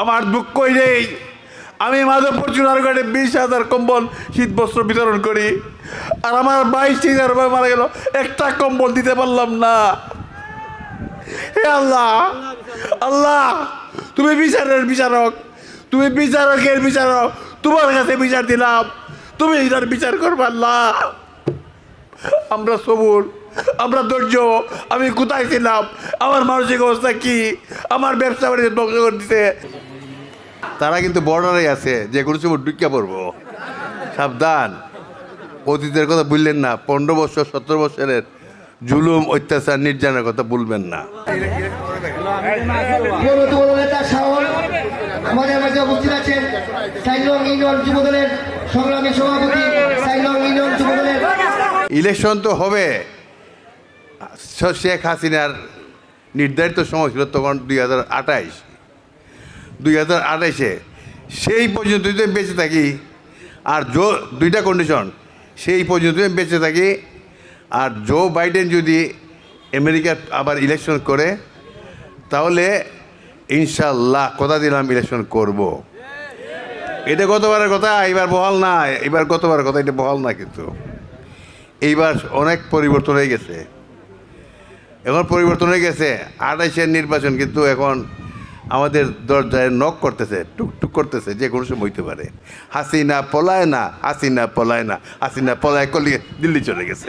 আমার দুঃখই নেই। আমি মাধবপুর চুনারগড়ে বিশ হাজার কম্বল শীত বস্ত্র বিতরণ করি। আর আমার বাইশ হাজার রুপয়ে মারা গেল। একটা কম্বল দিতে পারলাম না। হে আল্লাহ আল্লাহ, তুমি বিচারের বিচারক। তুমি বিচারকের বিচারক। তোমার কাছে বিচার দিলাম। তুমি এটার বিচার করবে আল্লাহ। আমরা সবুর, আমরা ধৈর্য। আমি কোথায় ছিলাম? আমার মানসিক অবস্থা কি? আমার ব্যবসা বাড়িতে ধ্বংস করে দিতে তারা কিন্তু বর্ডারে আছে যে কোনো সময় ঢুকিয়া পড়ব। সাবধান। অতীতের কথা বললেন না পনেরো বছর সতেরো বছরের জুলুম অত্যাচার নির্যাতনের কথা বলবেন না। আমাদের মাঝে উপস্থিত আছেন সাইলং ইউনিয়ন যুবদলের সংগ্রামী সভাপতি সাইলং ইউনিয়ন যুবদলের ইলেকশন তো হবে। শেখ হাসিনার নির্ধারিত সময় ছিল তখন দুই হাজার আঠাইশ দুই হাজার আঠাইশে সেই পর্যন্ত যদি বেঁচে থাকি। আর জো, দুইটা কন্ডিশন সেই পর্যন্ত বেঁচে থাকি। আর জো বাইডেন যদি আমেরিকার আবার ইলেকশন করে, তাহলে ইনশাল্লাহ কথা দিলাম ইলেকশন করব। এটা গতবারের কথা এবার বহাল না এবার গতবারের কথা, এটা বহাল না কিন্তু। এইবার অনেক পরিবর্তন হয়ে গেছে। এখন পরিবর্তন হয়ে গেছে। আঠাইশের নির্বাচন কিন্তু এখন আমাদের দরজায় নখ করতেছে, টুকটুক করতেছে, যে কোনো সময় হইতে পারে। হাসিনা পলায় না, হাসিনা পলায় না, হাসিনা পলায় কলিয়ে দিল্লি চলে গেছে।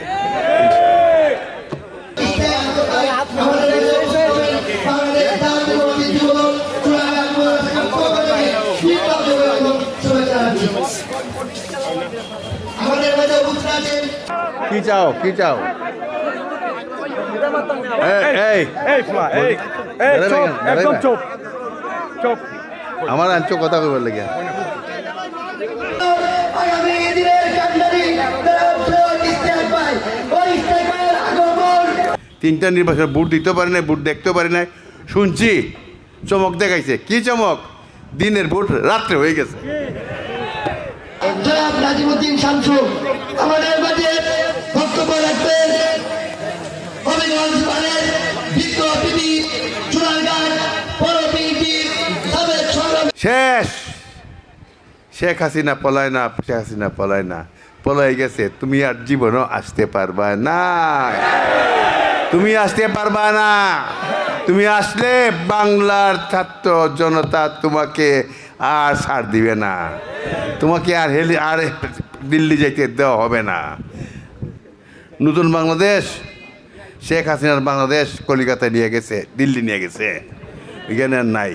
কি চাও কি চাও? এই, এই এই এই এই চুপ একদম চুপ চুপ। আমার আনছো কথা কইবার লাগে আগামী দিনের কান্ডারি ইস্তেহার পাই ওই ইস্তেহার আগমন তিনটা নির্বাচন বুট দিতে পারে না বুট দেখতে পারে না শুনছি চমক দেখাইছে। কি চমক? দিনের ভোট রাত্রে হয়ে গেছে। আমাদের শেষ। শেখ হাসিনা পলায় না, শেখ হাসিনা পলায় না। পলাই গেছে, তুমি আর জীবনও আসতে পারবা না। তুমি আসতে পারবা না। তুমি আসলে বাংলার ছাত্র জনতা তোমাকে আর ছাড় দিবে না। তোমাকে আর হেলি আর দিল্লি যেতে দেওয়া হবে না। নতুন বাংলাদেশ শেখ হাসিনার বাংলাদেশ কলিকাতায় নিয়ে গেছে দিল্লি নিয়ে গেছে। এখানে নাই।